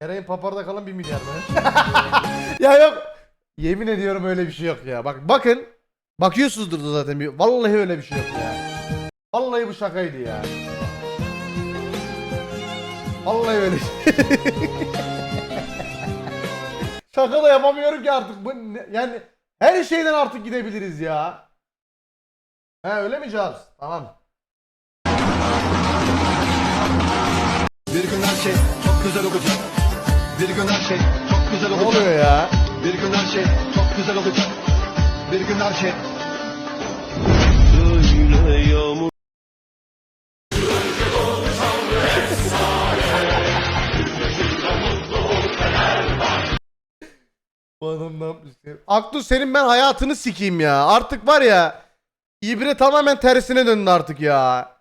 Eray'ın paparda kalan 1 milyar mı? ya yok. Yemin ediyorum öyle bir şey yok ya. Bak bakın. Bakıyorsunuzdur da zaten. Bir, vallahi öyle bir şey yok ya. Vallahi bu şakaydı ya. Vallahi öyle. Şaka da yapamıyorum ki artık. Bu ne- yani her şeyden artık gidebiliriz ya. He öyle mi Charles? Tamam. Bir gün her şey çok güzel olacak. Bir gün her şey çok güzel Ne olacak. oluyor ya? Bir gün her şey çok güzel olacak. Bir gün her şey Bu adam ne yapmış ya? Aktu senin ben hayatını sikeyim ya. Artık var ya. İbre tamamen tersine döndü artık ya.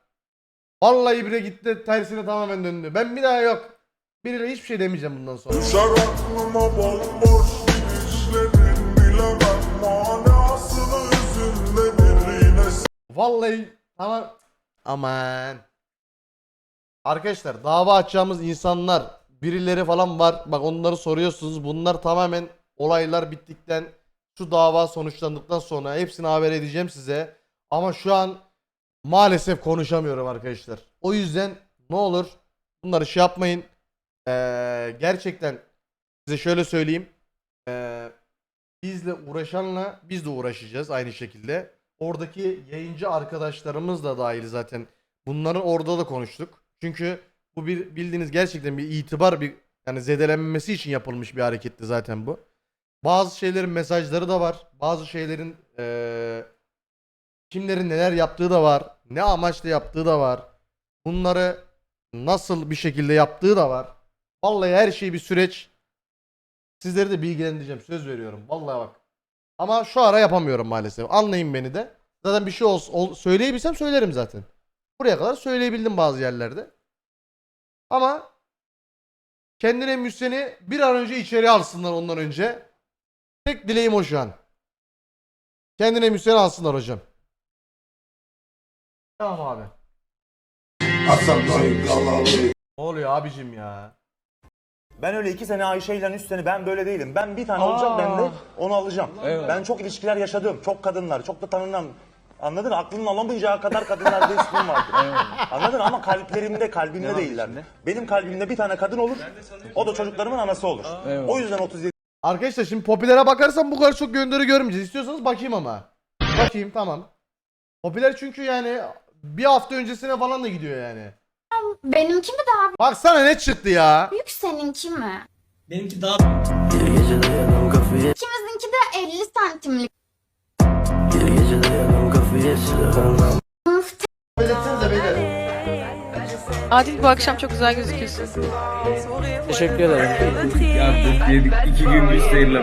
Vallahi İbre gitti tersine tamamen döndü. Ben bir daha yok. Biriyle hiçbir şey demeyeceğim bundan sonra. Düşer aklıma bomboş gidişlerin bilemem manasını hüzünlenir yine Vallahi tamam. Aman. Arkadaşlar dava açacağımız insanlar birileri falan var. Bak onları soruyorsunuz. Bunlar tamamen olaylar bittikten şu dava sonuçlandıktan sonra hepsini haber edeceğim size. Ama şu an maalesef konuşamıyorum arkadaşlar. O yüzden ne olur bunları şey yapmayın. Ee, gerçekten size şöyle söyleyeyim. Ee, bizle uğraşanla biz de uğraşacağız aynı şekilde. Oradaki yayıncı arkadaşlarımız da dahil zaten. Bunları orada da konuştuk. Çünkü bu bir bildiğiniz gerçekten bir itibar bir yani zedelenmesi için yapılmış bir hareketti zaten bu. Bazı şeylerin mesajları da var. Bazı şeylerin eee, kimlerin neler yaptığı da var. Ne amaçla yaptığı da var. Bunları nasıl bir şekilde yaptığı da var. Vallahi her şey bir süreç. Sizleri de bilgilendireceğim. Söz veriyorum. Vallahi bak. Ama şu ara yapamıyorum maalesef. Anlayın beni de. Zaten bir şey olsun, ol, söyleyebilsem söylerim zaten. Buraya kadar söyleyebildim bazı yerlerde. Ama kendine müsteni bir an önce içeri alsınlar ondan önce. Tek dileğim o şu an. Kendine müsteni alsınlar hocam. Tamam abi. Ne oluyor abicim ya? Ben öyle iki sene Ayşe ile üst sene ben böyle değilim. Ben bir tane olacak ben de onu alacağım. Ben çok ilişkiler yaşadım. Çok kadınlar, çok da tanınan. Anladın mı? Aklının alamayacağı kadar kadınlarda ismim vardır. Anladın mı? Ama kalplerimde, kalbimde değiller. Benim kalbimde bir tane kadın olur. O da çocuklarımın anası olur. O yüzden 37 Arkadaşlar şimdi popülere bakarsam bu kadar çok gönderi görmeyeceğiz. İstiyorsanız bakayım ama. Bakayım tamam. Popüler çünkü yani bir hafta öncesine falan da gidiyor yani. Benimki mi daha Baksana ne çıktı ya. büyük seninki mi? Benimki daha İkimizinki de 50 santimlik. Beyler. Adil bu akşam çok güzel gözüküyorsun. Teşekkür ederim. ya bok yedik iki gün güç s'en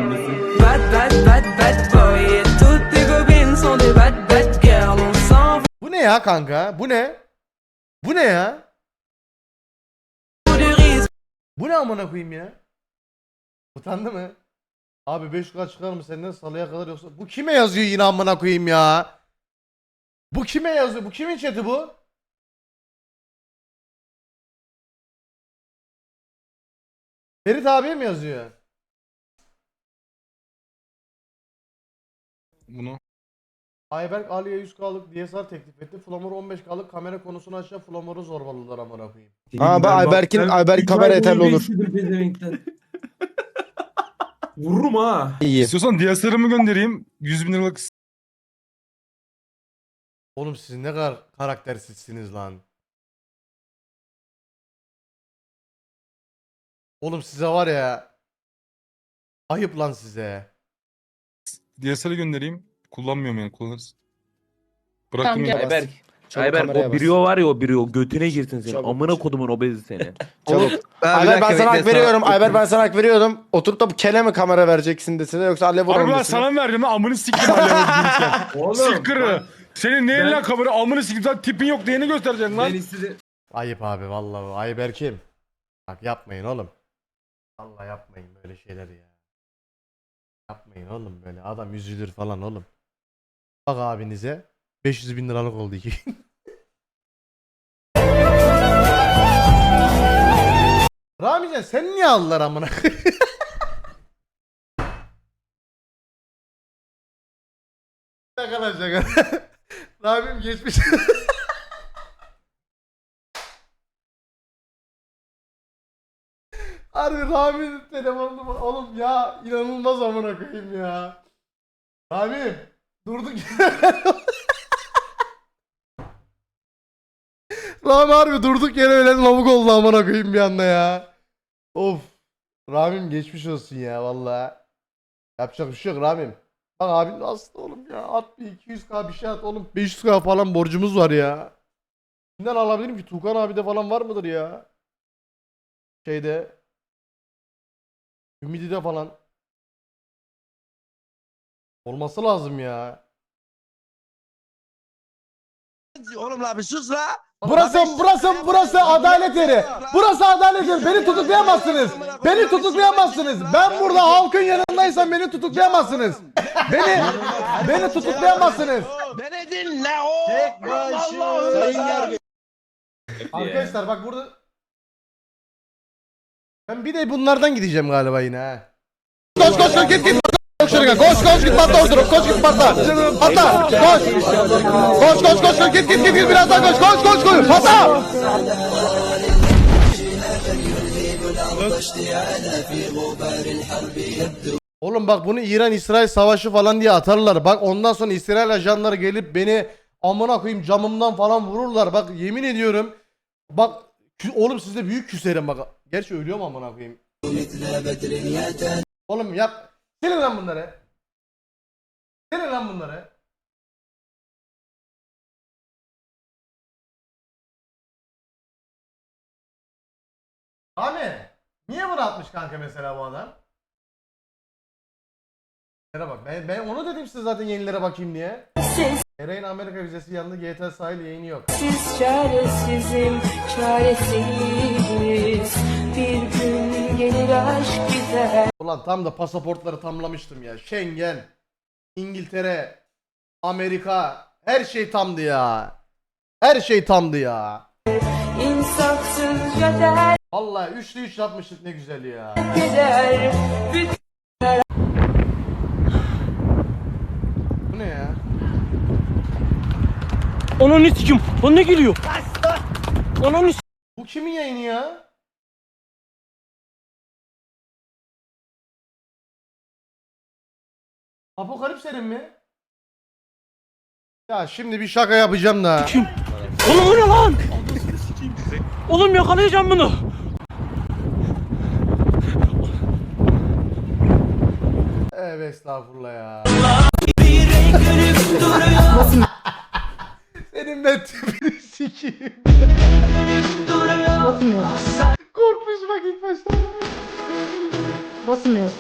Bu ne ya kanka? Bu ne? Bu ne ya? Bu ne amına koyayım ya? Utandı mı? Abi 5 kaç çıkar mı senden salıya kadar yoksa bu kime yazıyor yine amına koyayım ya? Bu kime yazıyor? Bu kimin chat'i bu? Ferit abiye mi yazıyor? Bunu. Ayberk Ali'ye 100K'lık DSR teklif etti. Flamor 15K'lık kamera konusunu aşağı Flamor'u zorbaladılar amına koyayım. Ha ben Ayberk'in Ayberk kamera yeterli olur. Vururum ha. İyi. İstiyorsan DSLR'ımı göndereyim. 100 bin liralık Oğlum siz ne kadar karaktersizsiniz lan. Oğlum size var ya. Ayıp lan size. DSLR göndereyim. Kullanmıyorum yani kullanırız. Bırakın Tamam, ya. gel. Ayberk. Çabuk Ayber kameraya o bas. biriyo var ya o biriyo götüne girsin senin. Çabuk. Amına kodumun obezi seni. Çabuk. Ayber ben sana hak veriyorum. Ayber ben sana hak veriyordum. Oturup da bu kele mi kamera vereceksin desene yoksa alev vurur Abi ben musun? sana mı verdim lan amını siktim hala Oğlum. Sıkkırı. Senin neyin Ben- lan kamera amını siktim sen tipin yok diyeni göstereceksin lan. Ben istedi. Ayıp abi vallahi. Ayberk'im. Bak yapmayın oğlum. Allah yapmayın böyle şeyleri ya. Yapmayın oğlum böyle. Adam üzülür falan oğlum. Bak abinize 500 bin liralık oldu iki gün. Ramican sen niye aldılar amına? şaka lan şaka. Ramim geçmiş. Harbi Rami'nin telefonunu oğlum ya inanılmaz amına koyayım ya. Rami durduk Rami harbi durduk yere öyle lavuk oldu amına koyayım bir anda ya. Of. Ramim geçmiş olsun ya valla. Yapacak bir şey yok Ramim. Bak abin hasta oğlum ya. At bir 200k bir şey at oğlum. 500k falan borcumuz var ya. Kimden alabilirim ki? Tukan abi de falan var mıdır ya? Şeyde. Ümidi'de falan. Olması lazım ya. Oğlum la bir sus la. Burası burası burası adalet yeri. Burası adalet yeri. Beni tutuklayamazsınız. Beni tutuklayamazsınız. Ben burada halkın yanındaysam beni tutuklayamazsınız. Beni beni tutuklayamazsınız. Beni dinle o. Arkadaşlar bak burada ben bir de bunlardan gideceğim galiba yine ha. Koş koş koş git git. Şuraya koş koş git patla ordurup koş git patla. Patla koş. Koş koş koş koş git git git git biraz daha koş koş koş koş patla. Oğlum bak bunu İran-İsrail savaşı falan diye atarlar. Bak ondan sonra İsrail ajanları gelip beni amına koyayım camımdan falan vururlar. Bak yemin ediyorum. Bak oğlum sizde büyük küserim bak. Gerçi ölüyorum amına koyayım. Oğlum yap. Silin lan bunları. Silin lan bunları. Abi niye bunu atmış kanka mesela bu adam? Yenilere bak. Ben, ben onu dedim size zaten yenilere bakayım diye. Ereğin Amerika vizesi yanında GTA sahil yayını yok. Siz çaresizim, çaresiz. Bir gün gelir aşk gider. Ulan tam da pasaportları tamlamıştım ya. Schengen, İngiltere, Amerika her şey tamdı ya. Her şey tamdı ya. İnsafsızca der Vallahi üçlü üç yapmıştık ne güzel ya. gider. Bütün Bu ne ya? Onun sikim. Lan ne geliyor? Onun Bu kimin yayını ya? Apokalipserin mi? Ya şimdi bir şaka yapacağım da. Oğlum bu ne lan? Oğlum yakalayacağım bunu. Evet estağfurullah ya. Senin ben tipini sikeyim. Korkmuş bak ilk başta. Basmıyor.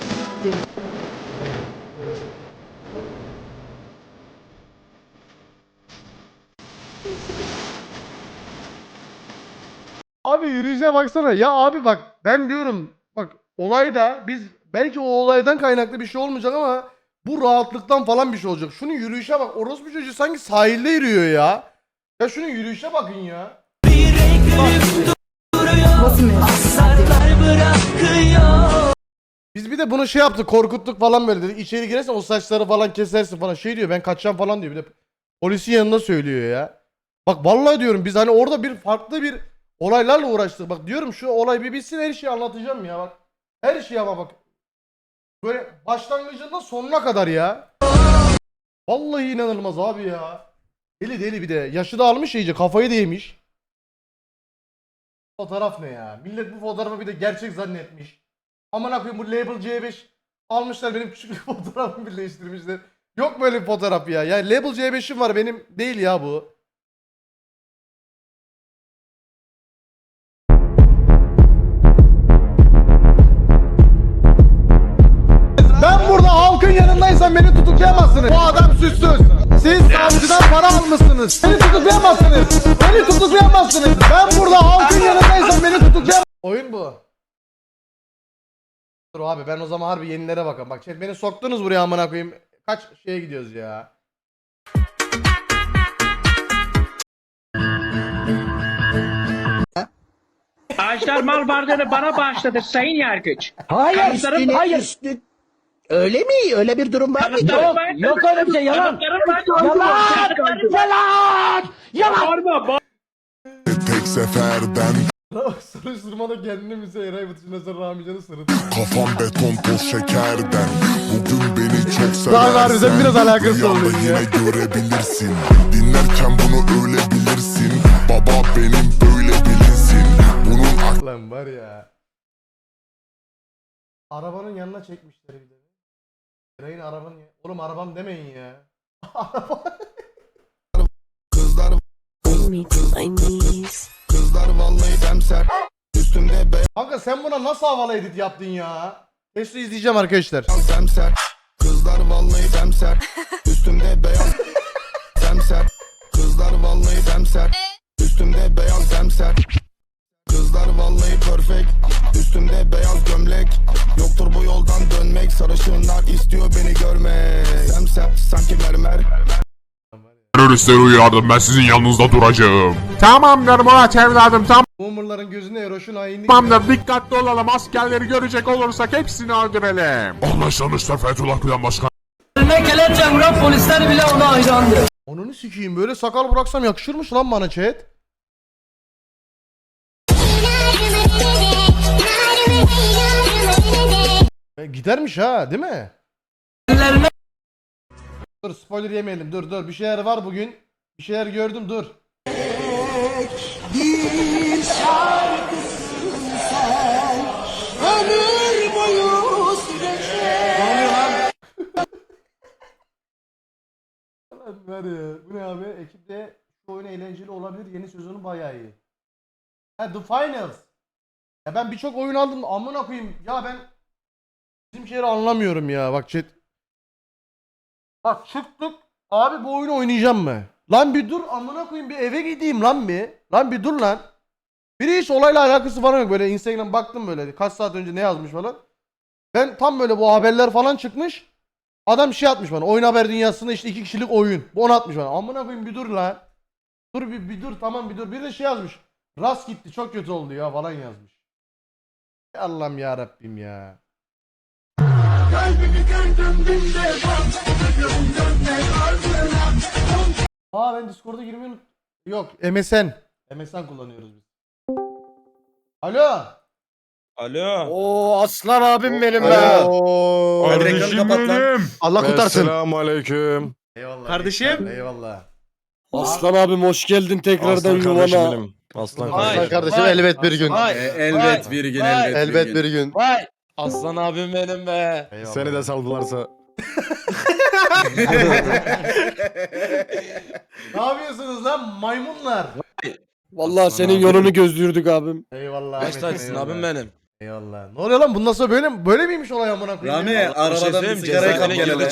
Abi yürüyüşe baksana. Ya abi bak ben diyorum bak olayda biz belki o olaydan kaynaklı bir şey olmayacak ama bu rahatlıktan falan bir şey olacak. Şunun yürüyüşe bak. Orospu çocuğu sanki sahilde yürüyor ya. Ya şunun yürüyüşe bakın ya. Biz bir de bunu şey yaptık korkuttuk falan böyle dedik. İçeri girersen o saçları falan kesersin falan. Şey diyor ben kaçacağım falan diyor. Bir de polisin yanında söylüyor ya. Bak vallahi diyorum biz hani orada bir farklı bir olaylarla uğraştık. Bak diyorum şu olay bir bitsin her şeyi anlatacağım ya bak. Her şeyi ama bak. Böyle başlangıcından sonuna kadar ya. Vallahi inanılmaz abi ya. Deli deli bir de. Yaşı da almış iyice kafayı da yemiş. Fotoğraf ne ya? Millet bu fotoğrafı bir de gerçek zannetmiş. Aman koyayım bu Label C5 almışlar benim küçük fotoğrafımı birleştirmişler. Yok böyle bir fotoğraf ya. Yani Label C5'im var benim değil ya bu. Yanındaysam beni tutuklayamazsınız. Bu adam süssüz. Siz savcıdan para almışsınız. Beni tutuklayamazsınız. Beni tutuklayamazsınız. Ben burada halkın yanındaysam beni tutuklayamazsınız. Oyun bu. Dur abi ben o zaman harbi yenilere bakın. Bak şey, beni soktunuz buraya amına koyayım. Kaç şeye gidiyoruz ya. Arkadaşlar mal varlığını bana bağışladı sayın yargıç. Hayır Kanıtlarım- üstüne hayır. Öyle mi? Öyle bir durum var mıydı? Kanıtlarım var. Yok öyle bir şey yalan. Var. Yalan! Yalan! Yalan! Bağırma. Tek seferden Soruşturmada kendini müze Eray Batıcı'na sonra Ramican'ı sırıtıyor. kafam beton toz şekerden Bugün beni çok seversen Daha harbiden biraz alakası oldu ya. yine görebilirsin Dinlerken bunu öyle bilirsin Baba benim böyle bilinsin Bunun Lan var ya. Arabanın yanına çekmişler bir de. Eray'ın arabanın ya- Oğlum arabam demeyin ya. kızlar Kızlar vallahi demser. Üstümde beyaz Kanka sen buna nasıl havalı edit yaptın ya? Keşke izleyeceğim arkadaşlar. demser. Kızlar vallahi demser. Üstümde beyaz demser. Kızlar vallahi demser. Üstümde beyaz demser Kızlar vallahi perfect Üstümde beyaz gömlek Yoktur bu yoldan dönmek Sarışınlar istiyor beni görmek Demser sanki mermer Teröristleri uyardım ben sizin yanınızda duracağım. Tamamdır Murat evladım Boomerların gözüne eroşun hainlik. tamamdır dikkatli olalım askerleri görecek olursak hepsini öldürelim. Anlaşılmıştır Fethullah Gülen Başkan. Ne kelepçe vuran polisler bile ona hayrandı. Onunu sikeyim böyle sakal bıraksam yakışırmış lan bana chat. E, gidermiş ha değil mi? Dur spoiler yemeyelim dur dur bir şeyler var bugün. Bir şeyler gördüm dur. Lan var ya bu ne abi ekipte şu oyun eğlenceli olabilir yeni sezonu bayağı iyi. Ha The Finals. Ya ben birçok oyun aldım amına koyayım ya ben bizim şeyleri anlamıyorum ya bak chat. Bak çıktık abi bu oyunu oynayacağım mı? Lan bir dur amına koyayım bir eve gideyim lan bir. Lan bir dur lan. Biri hiç olayla alakası falan yok böyle Instagram baktım böyle kaç saat önce ne yazmış falan. Ben tam böyle bu haberler falan çıkmış. Adam şey atmış bana. Oyun haber dünyasında işte iki kişilik oyun. Bu onu atmış bana. Amına koyayım bir dur lan. Dur bir, bir dur tamam bir dur. Bir de şey yazmış. Rast gitti çok kötü oldu ya falan yazmış. Allah'ım ya Rabbim ya. Aa ben Discord'a girmeyi unut- Yok MSN. MSN kullanıyoruz biz. Alo. Alo. Oo aslan abim benim Oo. Kardeşim benim. Allah kurtarsın. aleyküm. Eyvallah. Kardeşim. Eyvallah. Aslan abim hoş geldin tekrardan Aslan kardeşim yuvana. benim. Aslan Vay. Aslan kardeşim. kardeşim elbet bir gün. elbet bir gün elbet. Elbet bir gün. Vay. Aslan abim benim be. Eyvallah. Seni de saldılarsa. Ne yapıyorsunuz lan maymunlar? Vallahi senin yolunu gözlüyorduk abim. Eyvallah. Ahmet, eyvallah. benim. Eyvallah. Ne oluyor lan? Bundan sonra böyle böyle miymiş olay amına koyayım? arabadan bir sigarayı kap